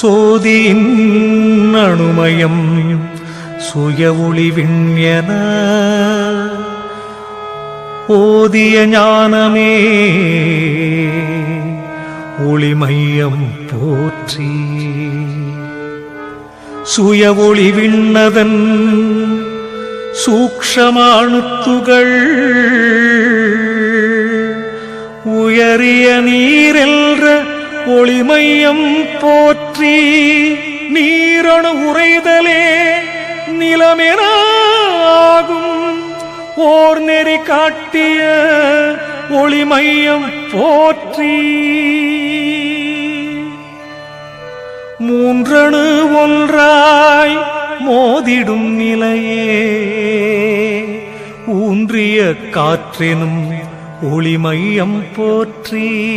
சோதியின் அணுமயம் சுய ஒளிவிண்யன ஓதிய ஞானமே ஒளிமையம் போற்றி. சுய ஒளி விண்ணதன் சூக்ஷமாணுத்துகள் உயரிய நீரில் ஒளிமையம் போற்றி நீரணு உறைதலே நிலமெனாகும் ஓர் நெறி காட்டிய ஒளிமையம் போற்றி. மூன்றணு ஒன்றாய் மோதிடும் நிலையே. ஊன்றிய காற்றினும் ஒளிமையம் போற்றி.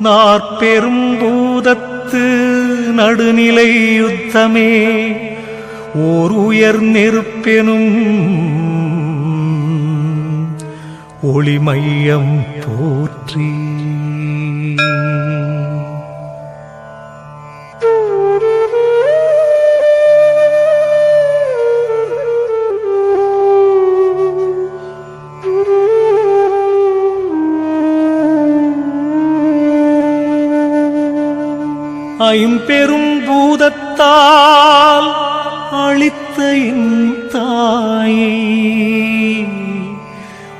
நாற்பெரும் பூதத்து நடுநிலை யுத்தமே ஓர் உயர் நெருப்பெனும் ஒளிமையம் போற்றி. ஐம்பெரும் பூதத்தால் அளித்த தாயே.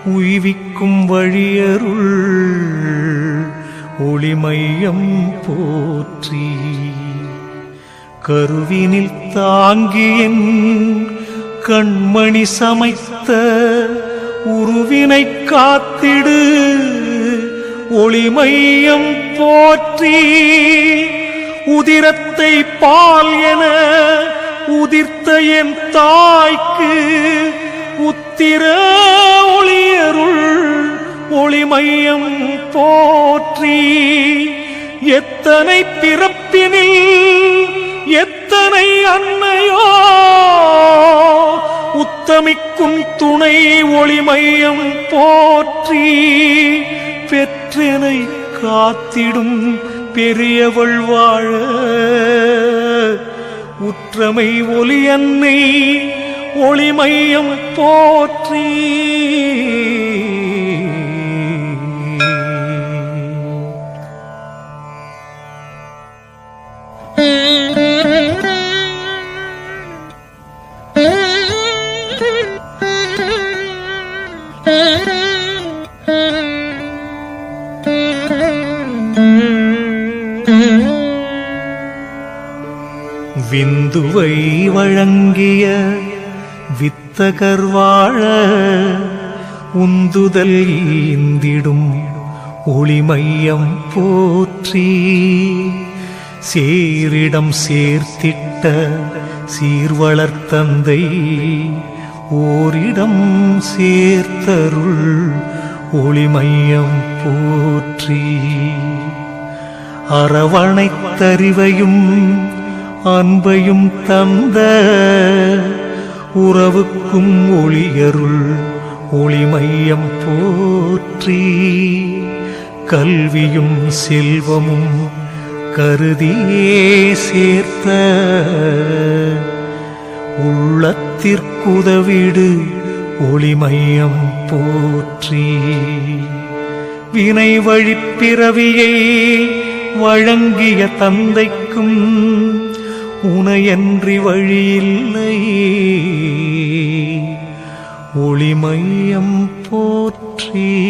உய்விக்கும் வழியருள் ஒளிமையம் போற்றி. கருவினில் தாங்கியின் கண்மணி சமைத்த உருவினை காத்திடு. ஒளிமையம் போற்றி. உதிரத்தை பால் என உதிர்த்த என் தாய்க்கு உத்திர ஒளியருள் ஒளிமையம் போற்றி. எத்தனை பிறப்பினில் எத்தனை அன்னையோ உத்தமிக்கும் துணை ஒளிமையம் போற்றி. பெற்றனை காத்திடும் பெரியவள் வாழ உற்றமை ஒளி அன்னை ஒளிமையம் போற்றி. விந்துவை வழங்கிய வித்தகர் வாழ உந்துதல் ஈந்திடும் ஒளிமையம் போற்றி. சேரிடம் சேர்த்திட்ட சீர்வளர்த்தந்தை ஓரிடம் சேர்த்தருள் ஒளிமையம் போற்றி. அரவணைத்தறிவையும் அன்பையும் தந்த உறவுக்கும் ஒளியருள் ஒளிமையம் போற்றி கல்வியும் செல்வமும் கருதியே சேர்த்த உள்ளத்திற்குதவிடு ஒளிமையம் போற்றி. வினை வழிப்பிறவியை வழங்கிய தந்தைக்கும் உனையன்றி வழியில்லை. ஒளிமையம் போற்றி.